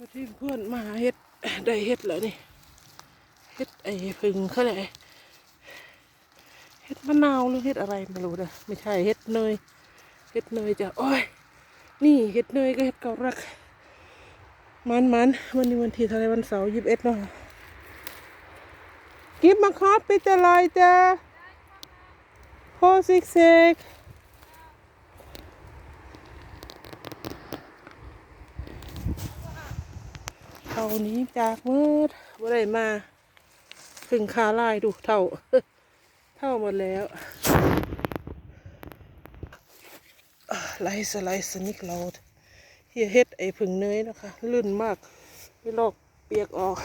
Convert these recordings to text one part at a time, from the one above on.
มาที่เพื่อนมาเฮ็ดได้เฮ็ดแล้วนี่เฮ็ดไอ้พึ่งเขาเลยเฮ็ดมะนาวหรือเฮ็ดอะไรไม่รู้เด้อไม่ใช่เฮ็ดเนยเฮ็ดเนยจ้ะโอ้ยนี่เฮ็ดเนยก็เฮ็ดเกาลักมันมันวันนี้วันที่เท่าไรวันเสาร์ยี่สิบเอ็ดเนาะกิฟมาคอปปิดอะไรจ้ะโคซิกเซก เท่านี้จากมืดว่าได้มาถึงคาลายดูเท่า เท่าหมดแล้วไลซ์ไลซ์นิกโลดเฮียเฮ็ดไอผึ่งเนยนะคะ ลื่นมากไม่ลอกเปียกออก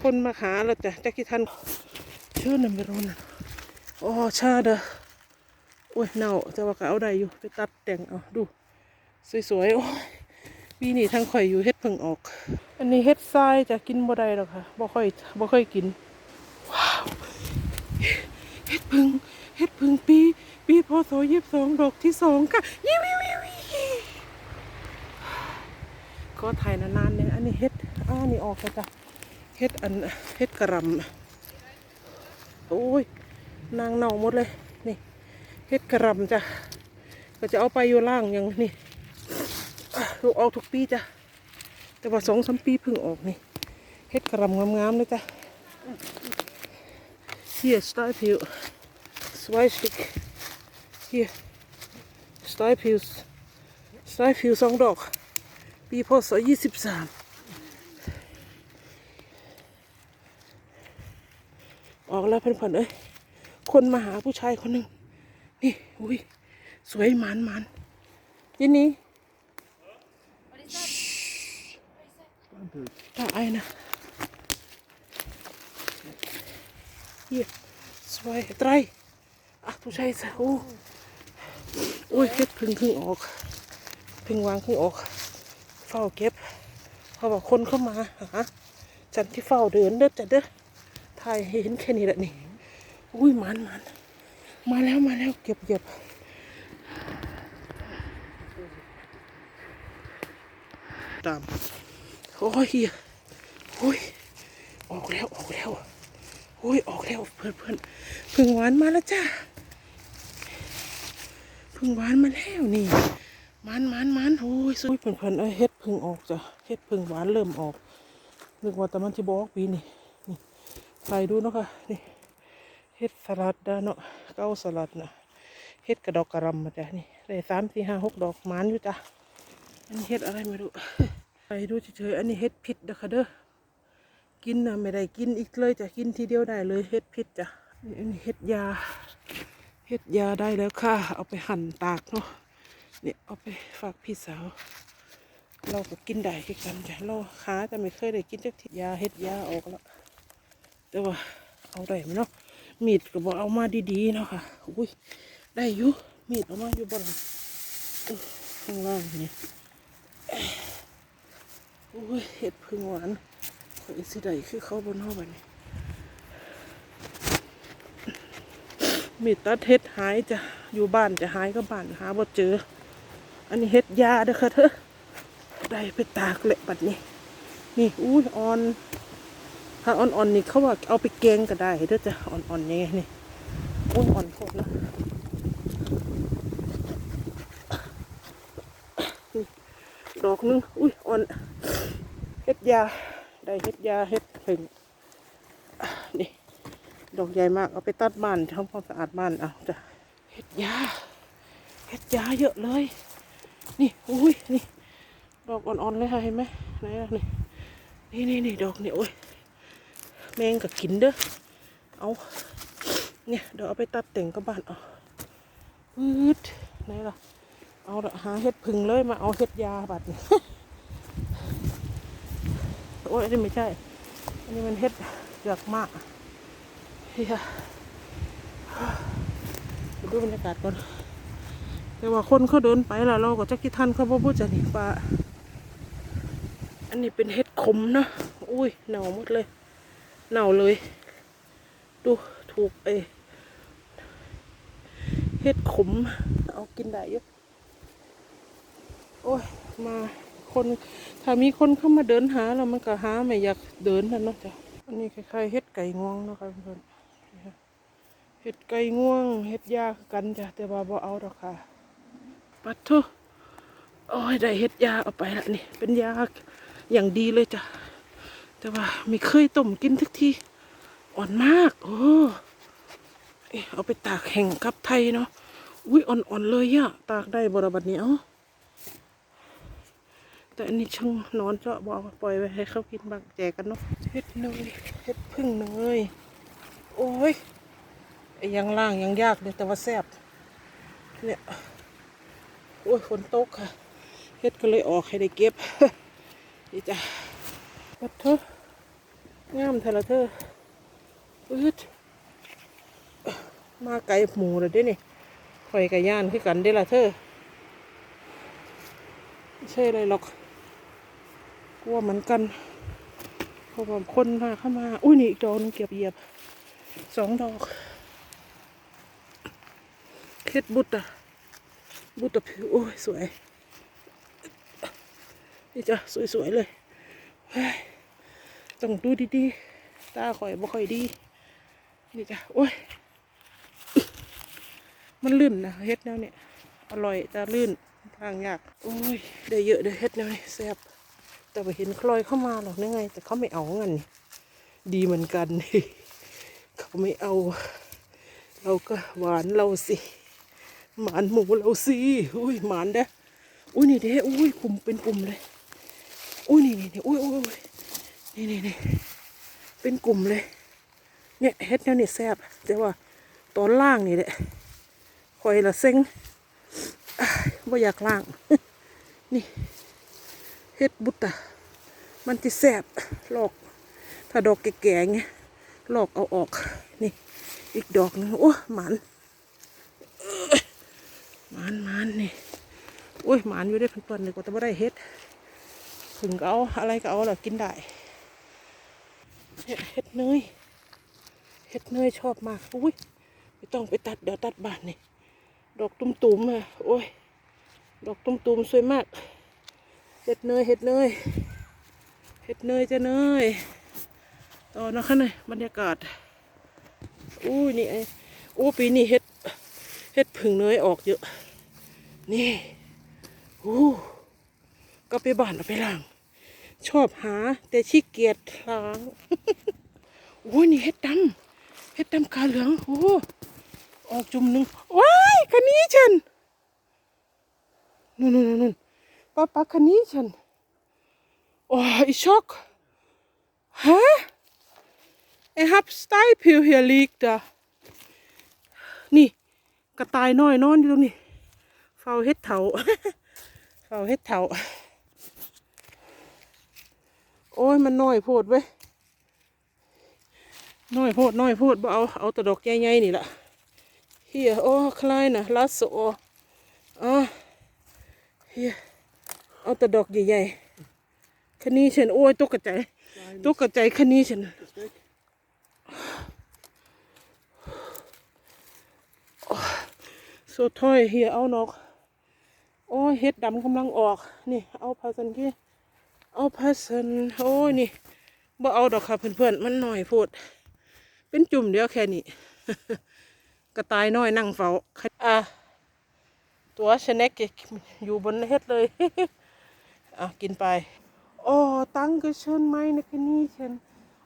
คนมาหาเราจ้ะจักกี่ท่านชื่อนันไม่รู้นะโอ้ชาเด้อโอ้ยเน่าแต่ว่าก็เอาได้อยู่ไปตัดแต่งเอาดู สวยๆโอ้ย ปีนี้ทั้งข่อยอยู่เฮ็ดเพิ่งออก อันนี้เฮ็ดทรายจะกินบ่ได้หรอกค่ะบ่ค่อยบ่ค่อยกิน ว้าว เฮ็ดพึ่งเฮ็ดพึ่งปี ปีพศยี่สิบสองดอกที่สองค่ะยิวิวิวิก็ถ่ายนานๆเนี่ยอันนี้เฮ็ดอ่านี่ออกแล้วจ้ะเฮ็ดอันเฮ็ดกระหลำโอ้ยนางเน่าหมดเลย นี่เฮ็ดกระหลำจ้ะก็จะเอาไปอยู่ล่างอย่างนี่อะ ลูกออกทุกปีจ้ะ แต่ว่าสองสามปีเพิ่งออกนี่เฮ็ดกระลำงามๆเลยจ้ะ Hier, Stijphiel. Zwijstik. Hier. Stijphiel. Stijphiel สองดอก ปีพศยี่สิบสามออกแล้วเพื่อนๆเอ้ย คนมาหาผู้ชายคนหนึ่งนี่ อุ้ย สวยหมันมันยินนี่ ตาไอ้นะ Hier, zwei, drei. Ach du Scheiße. Oh. โอ้ยเฮ็ดพึ่งพึ่งออกพึ่งวางพึ่งออก เฝ้าเก็บเพราะว่าคนเข้ามาหาฉันที่เฝ้าเดินเด้อจ้ะเด้อถ่ายเห็นแค่นี้แหละนี่อุ้ยมันมันมาแล้วมาแล้วเก็บเก็บตาม โอ้ยเฮียโอ้ยออกแล้วออกแล้วโอ้ยออกแล้วเพื่อนเพื่อนพึ่งหวานมาแล้วจ้าพึ่งหวานมาแล้วนี่มันมันมันโอ้ยสวยเพื่อนเพื่อนเอ้ยเฮ็ดพึ่งออกจ้ะเฮ็ดพึ่งหวานเริ่มออกนึกว่าแต่มันที่บอกปีนี่นี่ใส่ดูเนาะค่ะนี่เฮ็ดสลัดดาเนาะเก้าสลัดนะเฮ็ดกระดอกกระรำมาจ้ะนี่ได้สามสี่ห้าหกดอกหมันอยู่จ้ะอันนี้เฮ็ดอะไรไม่รู้ ไปดูเฉยๆอันนี้เฮ็ดผิดเด้อค่ะเด้อกินนะไม่ได้กินอีกเลยจะกินทีเดียวได้เลยเฮ็ดพิษจ้ะอันนี้เฮ็ดยาเฮ็ดยาได้แล้วค่ะ เอาไปหั่นตากเนาะเนี่ยเอาไปฝากพี่สาว เราก็กินได้คือกันจ้ะเราหาแต่ไม่เคยได้กินจักทียาเฮ็ดยาออกแล้วแต่ว่าเอาได้ไหมเนาะมีดก็บอกเอามาดีๆเนาะค่ะอุ้ยได้อยู่มีดเอามาอยู่บนข้างล่างนี่ อ้ยเห็ดพึ่งหวานข้อยสิได้คือเขาบนห้องบัดนี้มีตัดเฮ็ดหายจะอยู่บ้านจะหายก็บ้านหาบ่เจอ อันนี้เฮ็ดยาเด้อค่ะเธอได้ไปตากแหละบัดนี้ นี่อุ้ยอ่อนถ้าอ่อนๆนี่เขาว่าเอาไปแกงก็ได้เด้อจะอ่อนๆยังไงนี่อุ้ยอ่อนโคตรนะนี่ดอกนึงอุ้ยอ่อน เฮ็ดยา ได้เฮ็ดยาเฮ็ดผึ่งนี่ดอกใหญ่มากเอาไปตัดบ้านทำความสะอาดบ้านเอาจ้ะเฮ็ดยาเฮ็ดยาเยอะเลย นี่อุ้ยนี่ดอกอ่อนๆเลยค่ะเห็นไหมไหนอะนี่นี่นี่นดอกนี่โอ้ยแมงก็กินเด้อเอาเนี่ยเดี๋ยวเอาไปตัดแต่งกับบ้านเอาปื๊ดไหนล่ะเอาละหาเฮ็ดผึ่งเลยมาเอาเฮ็ดยาบัดนี่ โอ้ยนนี้ไม่ใช่ อันนี้มันเฮ็ดเกือกมากเฮียไปดูบรรยากาศก่อน แต่ว่าคนเขาเดินไปแล้วเราก็จะกี่ท่านเขาบ่พูดจะหนีปลาอันนี้เป็นเฮ็ดขมนะ อุ้ยเน่าหมดเลย เน่าเลย ดูถูกเอเฮ็ดขม เอากินได้ยุโอ้ย มา คนถ้ามีคนเข้ามาเดินหาแล้วมันก็หาไม่อยากเดินนั่นเนาะจ้ะอันนี้คล้ายๆเฮ็ดไก่งวงเนาะค่ะเพื่อนเฮ็ดไก่งวงเฮ็ดยากันจ้ะแต่ว่าบ่เอาดอกค่ะ ปัดทุโอ้ยได้เฮ็ดยาเอาไปละนี่ เป็นยาอย่างดีเลยจ้ะแต่ว่าไม่เคยต้มกินทักทีอ่อนมาก โอ้เอ๊เอาไปตากแห้งกับไทยเนาะอุ้ยอ่อนๆเลยอะตากได้บรบัดเนีย แต่อันนี้ช่างนอนเจาะบอกปล่อยไว้ให้เขากินบางแจกันเนาะเฮ็ดเนยเฮ็ดพึ่งเนยโอ้ยยังล่างยังยากเลยแต่ว่าแซ่บเนี่ยโอ้ยฝนตกค่ะเฮ็ดก็เลยออกให้ได้เก็บดีจ้ะปัดเถอะงามเถอะละเธออืดมาไก่หมูเลยด้นี่ข่อยกับย่านคือกันเด้ละเธอใช่อะไรหรอก กลัวเหมือนกันเพราะว่าคนมาเข้ามา อุ้ยนี่อีกดอกนึงเก็บเหยียบสองดอกเคล็ดบุตรอะบุตรผิวโอ้ย สวย นี่จ้ะ สวย ๆ เลยเฮ้ยต้องดูดีๆ ตาข่อยบ่ค่อยดี นี่จ้ะ โอ้ย มันลื่นนะเฮ็ดแนวเนี่ย อร่อยแต่ลื่นทางยาก โอ้ย ได้เยอะได้เฮ็ดแนวนี้แซ่บ แต่ว่าเห็นคลอยเข้ามาหรอกนี่ไง แต่เขาไม่เอาเงินดีเหมือนกันเขาไม่เอา เราก็หวานเราสิ หมานหมูเราสิอุ้ยหมานเด้ออุ้ยนี่เด้อุ้ยกลุ่มเป็นกลุ่มเลย อุ้ยนี่นี่นี่อุ้ยอุ้ยนี่นี่นี่เป็นกลุ่มเลย เนี่ยเฮ็ดแนวนี่แซ่บแต่ว่าตอนล่างนี่แหละคอยละเซ็งอ้ายบ่อยากล่าง นี่ เฮ็ดบุตรมันจะแซ่บลอก ถ้าดอกแก่ๆเงี้ยลอกเอาออก นี่ อีกดอกหนึงโอ้หมันหมันหมันนี่โอ้ยหมันอยู่ได้เพิ่นๆเลยกว่าจะไม่ได้เฮ็ดถึงก็เอาอะไรก็เอาแหละกินได้เนี่ยเฮ็ดเนยเฮ็ดเนยชอบมากอุ้ยไม่ต้องไปตัดเดี๋ยวตัดบานนี่ ดอกตุ้มๆอะโอ้ย ดอกตุ้มๆสวยมาก เฮ็ดเนยเฮ็ดเนยเฮ็ดเนยจะเนยต่อนะคะเนี่ยบรรยากาศอู้นี่ไอ้อู้ปีนี้เฮ็ดเฮ็ดผึ่งเนยออกเยอะ นี่อู้ก็ไปบ้านเอาไปล้าง ชอบหา แต่ขี้เกียจล้างโอ้ยนี่เฮ็ดดำเฮ็ดดำกาเหลืองโอ้ออกจุ่มหนึ่งว้ายคันนี้ฉันนู่นนู่นนู่น ป้าป้าคันนี้ฉันโอ้ยช็อกฮะ Ich hab Steipiel hier liegt da นี่ กระต่ายน้อยนอนอยู่ตรงนี้เฝ้าเฮ็ดเถาเฝ้าเฮ็ดเถาโอ้ย มันน้อยโพดเว้ยน้อยโพดน้อยโพดบ่เอา เอาตะดอกใหญ่ๆนี่ละเฮียโอ้คลายนะลัสโซอะเฮีย เอาแตะดอกใหญ่ๆคันนี้ฉันโอ้ยตกกระใจายตกกระใจายคันนี้ฉันสุดท้อยเฮียเอานกโอ้ยเฮ็ดดำกำลังออกนี่ เอาพาสันกี้เอาพาสันโอ้ยนี่บ่เอาดอกค่ะเพื่อนๆมันหน่อยโพดเป็นจุ่มเดียวแค่นี้กระต่ายน้อยนั่งเฝ้าอะตัวชแนกอยู่บนเฮ็ดเลย อะกินไปอ๋อตังก็เชิญไหมนะคันนี้เชิญ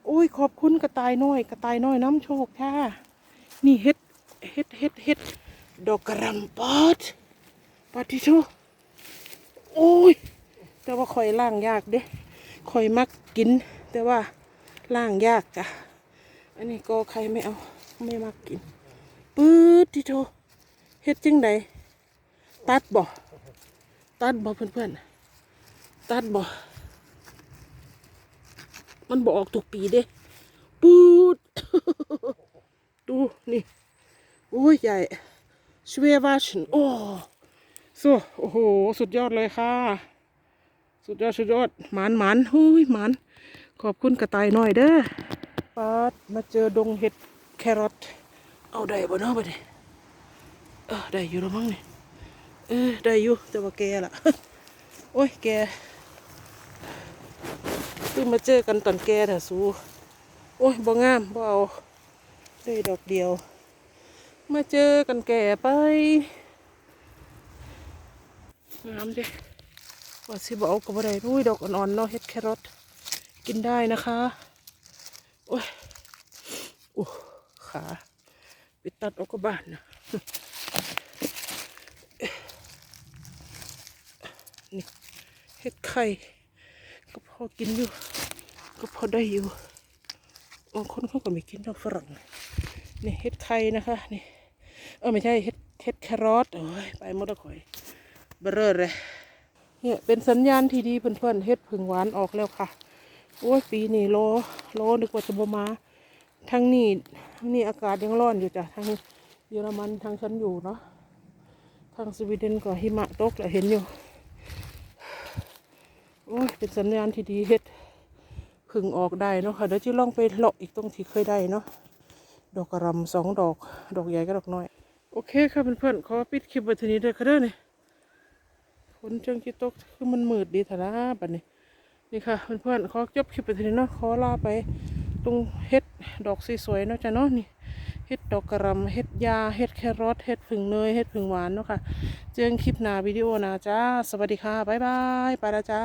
โอ้ยขอบคุณกระต่ายน้อย กระต่ายน้อยน้ำโชคค่ะนี่เฮ็ดเฮ็ดเฮ็ดเฮ็ดดอกกระหลำปอดปอดที่ชูโอ้ย แต่ว่าข่อยล่างยากเด้ข่อยมักกิน แต่ว่าล่างยากจ้ะอันนี้ก็ใครไม่เอาไม่มักกินปื๊ดที่โชเฮ็ดจังใดตัดบ่ตัดบ่เพื่อนๆ ตัดบ่มันบออกทุกปีเด้ปื๊ดดูนี่โอ้ยใหญ่ชเววาชนโอ้สู้โอ้โห สุดยอดเลยค่ะ สุดยอด สุดยอดหมานหมานเฮ้ยหมานขอบคุณกระต่ายหน่อยเด้อปาดมาเจอดงเห็ดแครอทเอาได้บ่เนาะบ่เนี่ยเออได้อยู่แล้วมั้งเนี่ยเออได้อยู่แต่ว่าแกล่ะ โอ้ยแก คือมาเจอกันตอนแก่เถอะสูโอ้ยบ่งามบ่เอาเลยดอกเดียว มาเจอกันแก่ไปงามดิว่าสิบเอากับอะไรรุ้ยดอกอ่อนๆเนาะเฮ็ดแครอทกินได้นะคะ โอ้ยโอ้ขาไปตัดออกกับบ้านนะนี่เฮ็ดไข่ ก็พอกินอยู่ ก็พอได้อยู่บางคนเขาก็ไม่กินดอกฝรั่งนี่เฮ็ดไข่นะคะนี่เออไม่ใช่เฮ็ดเฮ็ดแครอทโอ้ยไปหมดล้วข่อยเบอร์เลยเนี่ยเป็นสัญญาณที่ดีเพื่อนๆเฮ็ดผึ่งหวานออกแล้วค่ะโอ้ยปีนี้โลโลนึกว่าจะบมาทั้งนี้ทั้งนี้อากาศยังร้อนอยู่จ้ะทางเยอรมันทางฉันอยู่เนาะทางสวีเดนก็หิมะตกแหละเห็นอยู่ อ้ยเป็นสัญญาณที่ดีเฮ็ดผึ่งออกได้เนาะค่ะเดี๋ยวจะลองไปเลาะอีกตรงที่เคยได้เนาะดอกกระหลำสองดอก ดอกใหญ่กับดอกน้อย โอเคค่ะเพื่อนๆขอปิดคลิปไว้ทีนี้เด้อค่ะเด้อนี่ยฝนจังจิตกคือมันมืดดีแต่ละบัดนี้นี่ค่ะเพื่อนๆขอจบคลิปไปทีนี้เนาะขอลาไปตรงเฮ็ดดอกสวยๆเนาะจ้ะเนาะนี่ ฮ็ดดอกกระรำเฮ็ดยาเฮ็ดแครอทเฮ็ดผึ่งเนยเฮ็ดผึ่งหวานเนาะค่ะ เจอกันคลิปหน้าวิดีโอหนะจ้า สวัสดีค่ะ บ๊ายบาย ไปแล้วจ้า